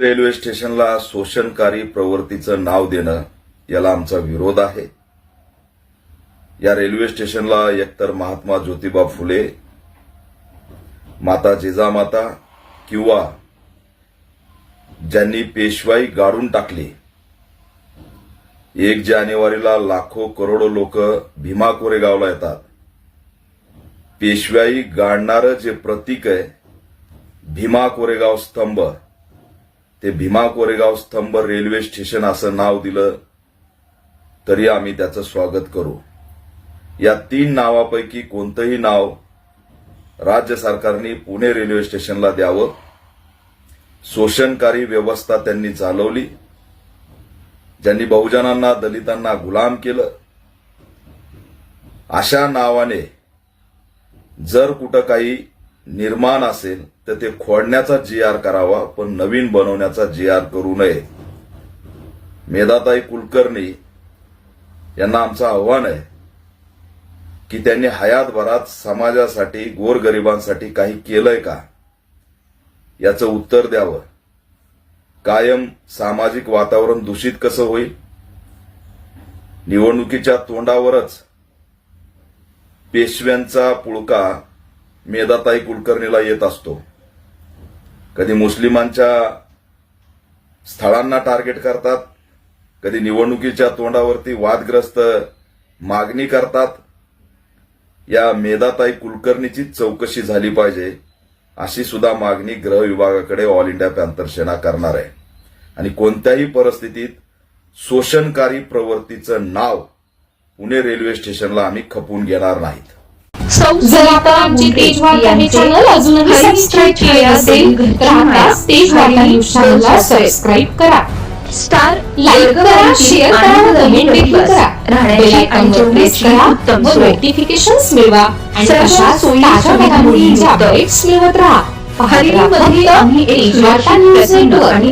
Railway स्टेशनला शोषणकारी प्रवृत्तीचं नाव देणं याला आमचा विरोध आहे. या रेल्वे स्टेशनला एकतर महात्मा ज्योतिबा फुले माता जिजामाता किंवा ज्यांनी पेशवाई गाडून टाकली एक जानेवारीला लाखो करोडो लोक भीमा कोरेगावला येतात. पेशवाई गाडणारं जे प्रतीक आहे भीमा कोरेगाव स्तंभ ते भीमा कोरेगाव स्तंभ रेल्वे स्टेशन असं नाव दिलं तरी आम्ही त्याचं स्वागत करू. या तीन नावापैकी कोणतंही नाव राज्य सरकारने पुणे रेल्वे स्टेशनला द्यावं. शोषणकारी व्यवस्था त्यांनी चालवली. ज्यांनी बहुजनांना दलितांना गुलाम केलं. अशा नावाने जर कुठं काही निर्माण असेल तर ते खोडण्याचा जी आर करावा पण नवीन बनवण्याचा जी आर करू नये. मेधाताई कुलकर्णी यांना आमचं आव्हान आहे की त्यांनी हयातभरात समाजासाठी गोरगरिबांसाठी काही केलंय का? याचं उत्तर द्यावं. कायम सामाजिक वातावरण दूषित कसं होईल? निवडणुकीच्या तोंडावरच पेशव्यांचा पुळका मेधाताई कुलकर्णीला येत असतो. कधी मुस्लिमांच्या स्थळांना टार्गेट करतात कधी निवडणुकीच्या तोंडावरती वादग्रस्त मागणी करतात. या मेधाताई कुलकर्णीची चौकशी झाली पाहिजे अशी सुद्धा मागणी गृह विभागाकडे ऑल इंडिया पॅन्थर सेना करणार आहे. आणि कोणत्याही परिस्थितीत शोषणकारी प्रवृत्तीचं नाव पुणे रेल्वे स्टेशनला आम्ही खपवून घेणार नाहीत. जर आता आमचे तेज वार्ता चॅनल अजूनही सबस्क्राईब केले असेल. तर आता तेज वार्ता न्यूज चॅनलला सबस्क्राईब करा. स्टार लाईक करा शेअर करा व कमेंट देखील करा. बेल राहण्याची आणि आयकॉनवर प्रेस झोपण्याची करा उत्तम व सोय. नोटिफिकेशन्स मिळवा. आणि सर्व अशा सोयीच्या ताज्या घडामोडींचे सुविधांयुक्त अपडेट्स मिळवत राहा. पाहत हरिणी राहा. मध्ये फक्त आम्ही एक तेज वार्ता न्यूज प्रचंड नेटवर्क आणि